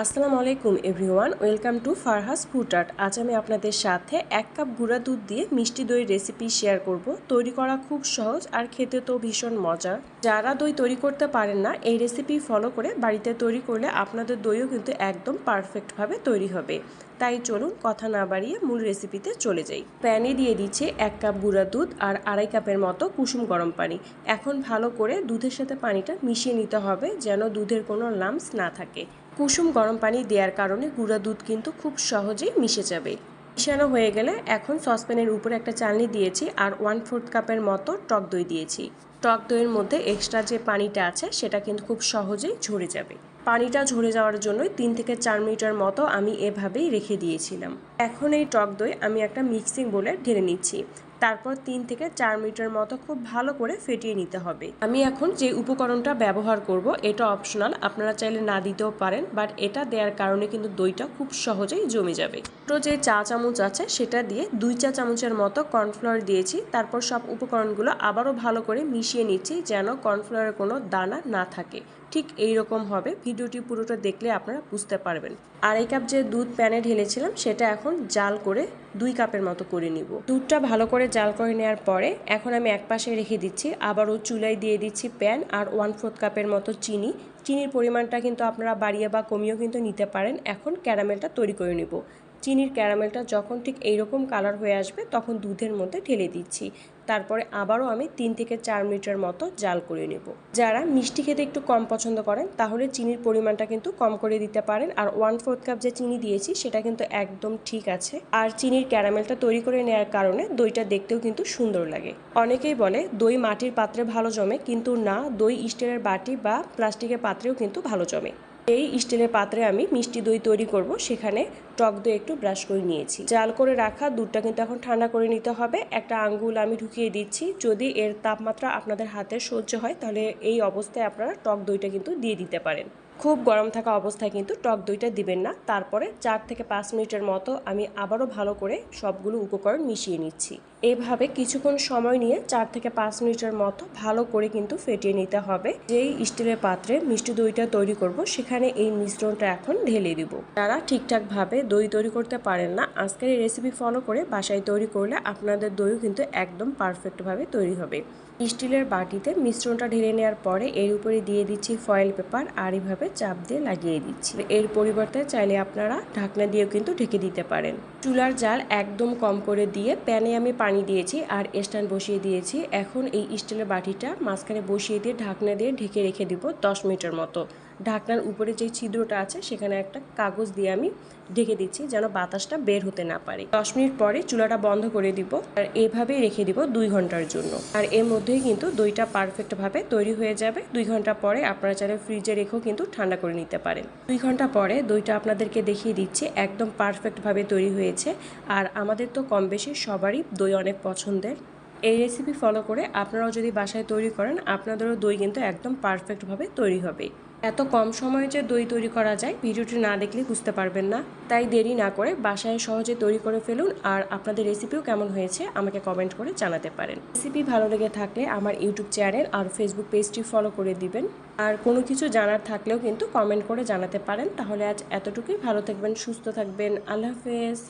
আসসালামু আলাইকুম everyone, welcome to Farha's food art. আজ আমি আপনাদের সাথে এক কাপ গুঁড়া দুধ দিয়ে মিষ্টি দই রেসিপি শেয়ার করব। তৈরি করা খুব সহজ আর খেতে তো ভীষণ মজার। যারা দই তৈরি করতে পারেন না, এই রেসিপি ফলো করে বাড়িতে তৈরি করলে আপনাদের দইও কিন্তু একদম পারফেক্টভাবে তৈরি হবে। তাই চলুন কথা না বাড়িয়ে মূল রেসিপিতে চলে যাই। প্যানে দিয়ে দিচ্ছে এক কাপ গুঁড়া দুধ আর আড়াই কাপের মতো কুসুম গরম পানি। এখন ভালো করে দুধের সাথে পানিটা মিশিয়ে নিতে হবে যেন দুধের কোনো লামস না থাকে। কুসুম গরম পানি দেওয়ার কারণে গুঁড়া দুধ কিন্তু খুব সহজেই মিশে যাবে। মিশানো হয়ে গেলে এখন সসপ্যানের উপরে একটা চালনি দিয়েছি আর ওয়ান ফোর্থ কাপের মতো টক দই দিয়েছি। টক দইয়ের মধ্যে এক্সট্রা যে পানিটা আছে সেটা কিন্তু খুব সহজেই ঝরে যাবে। পানিটা ঝরে যাওয়ার জন্যই তিন থেকে চার মিনিটের মতো আমি এভাবেই রেখে দিয়েছিলাম। এখন এই টক দই আমি একটা মিক্সিং বলে ঢেলে নিচ্ছি। তারপর তিন থেকে চার মিনিটের মতো খুব ভালো করে ফেটিয়ে নিতে হবে। আমি এখন যে উপকরণটা ব্যবহার করব, এটা অপশনাল আপনারা চাইলে না দিতেও পারেন বাট এটা দেওয়ার কারণে কিন্তু দইটা খুব সহজেই জমে যাবে। তো যে চা চামচ আছে, সেটা দিয়ে দুই চা চামচের মতো কর্নফ্লাওয়ার দিয়েছি। তারপর সব উপকরণগুলো আবারও ভালো করে মিশিয়ে নিচ্ছি, যেন কর্নফ্লাওয়ারের কোনো দানা না থাকে। ঠিক এই রকম হবে ভিডিওটি পুরোটা দেখলে আপনারা বুঝতে পারবেন। আর এই কাপ যে দুধ প্যানে ঢেলেছিলাম, সেটা এখন জাল করে দুই কাপের মতো করে নিব। দুধটা ভালো করে জাল করে নেওয়ার পরে এখন আমি এক পাশে রেখে দিচ্ছি। আবারও চুলায় দিয়ে দিচ্ছি প্যান আর ওয়ান ফোর্থ কাপের মতো চিনি। চিনির পরিমাণটা কিন্তু আপনারা বাড়িয়ে বা কমিয়েও কিন্তু নিতে পারেন। এখন ক্যারামেলটা তৈরি করে নেব। চিনির ক্যারামেলটা যখন ঠিক এইরকম কালার হয়ে আসবে, তখন দুধের মধ্যে ঢেলে দিচ্ছি। তারপরে আবারও আমি তিন থেকে চার মিনিটের মতো জাল করে নেব। যারা মিষ্টি খেতে একটু কম পছন্দ করেন, তাহলে চিনির পরিমাণটা কিন্তু কম করে দিতে পারেন। আর ওয়ান ফোর্থ কাপ যে চিনি দিয়েছি, সেটা কিন্তু একদম ঠিক আছে। আর চিনির ক্যারামেলটা তৈরি করে নেওয়ার কারণে দইটা দেখতেও কিন্তু সুন্দর লাগে। অনেকেই বলে, দই মাটির পাত্রে ভালো জমে, কিন্তু না, দই স্টিলের বাটি বা প্লাস্টিকের পাত্রেও কিন্তু ভালো জমে। এই স্টিলের পাত্রে আমি মিষ্টি দই তৈরি করব। সেখানে টক দই একটু ব্রাশ করে নিয়েছি। জাল করে রাখা দুধটা কিন্তু এখন ঠান্ডা করে নিতে হবে। একটা আঙ্গুল আমি ঢুকিয়ে দিচ্ছি। যদি এর তাপমাত্রা আপনাদের হাতে সহ্য হয়, তাহলে এই অবস্থায় আপনারা টক দইটা কিন্তু দিয়ে দিতে পারেন। খুব গরম থাকা অবস্থায় কিন্তু টক দইটা দিবেন না। তারপরে চার থেকে পাঁচ মিনিটের মতো আমি আবারও ভালো করে সবগুলো উপকরণ মিশিয়ে নিচ্ছি। এভাবে কিছুক্ষণ সময় নিয়ে চার থেকে পাঁচ মিনিটের মতো ভালো করে কিন্তু ফেটিয়ে নিতে হবে। যেই স্টিলের পাত্রে মিষ্টি দইটা তৈরি করব, সেখানে এই মিশ্রণটা এখন ঢেলে দিব। যারা ঠিকঠাকভাবে দই তৈরি করতে পারেন না, আজকের এই রেসিপি ফলো করে বাসায় তৈরি করলে আপনাদের দইও কিন্তু একদম পারফেক্টভাবে তৈরি হবে। স্টিলের বাটিতে মিশ্রণটা ঢেলে নেওয়ার পরে এর উপরে দিয়ে দিচ্ছি ফয়েল পেপার আর এইভাবে চাপ দিয়ে লাগিয়ে দিচ্ছি। এর পরিবর্তে চাইলে আপনারা ঢাকনা দিয়েও কিন্তু ঢেকে দিতে পারেন। চুলার জাল একদম কম করে দিয়ে প্যানে আমি পানি দিয়েছি আর স্ট্যান্ড বসিয়ে দিয়েছি। এখন এই স্টিলের বাটিটা মাঝখানে বসিয়ে দিয়ে ঢাকনা দিয়ে ঢেকে রেখে দিব দশ মিনিটের মতো। ঢাকনার উপরে যে ছিদ্রটা আছে, সেখানে একটা কাগজ দিয়ে আমি ঢেকে দিচ্ছি যেন বাতাসটা বের হতে না পারে। দশ মিনিট পরে চুলাটা বন্ধ করে দিব আর এভাবেই রেখে দিব দুই ঘণ্টার জন্য। আর এর মধ্যেই কিন্তু দইটা পারফেক্টভাবে তৈরি হয়ে যাবে। দুই ঘণ্টা পরে আপনারা চাইলে ফ্রিজে রেখেও কিন্তু ঠান্ডা করে নিতে পারেন। দুই ঘণ্টা পরে দইটা আপনাদেরকে দেখিয়ে দিচ্ছি, একদম পারফেক্টভাবে তৈরি হয়েছে। আর আমাদের তো কম বেশি সবারই দই অনেক পছন্দের। এই রেসিপি ফলো করে আপনারাও যদি বাসায় তৈরি করেন, আপনাদেরও দই কিন্তু একদম পারফেক্টভাবে তৈরি হবে। এত কম সময়ে যে দই তৈরি করা যায়, ভিডিওটি না দেখলে বুঝতে পারবেন না। তাই দেরি না করে বাসায় সহজে তৈরি করে ফেলুন আর আপনাদের রেসিপিও কেমন হয়েছে আমাকে কমেন্ট করে জানাতে পারেন। রেসিপি ভালো লেগে থাকলে আমার ইউটিউব চ্যানেল আর ফেসবুক পেজটি ফলো করে দিবেন। আর কোনো কিছু জানার থাকলেও কিন্তু কমেন্ট করে জানাতে পারেন। তাহলে আজ এতটুকুই। ভালো থাকবেন, সুস্থ থাকবেন। আল্লাহ হাফেজ।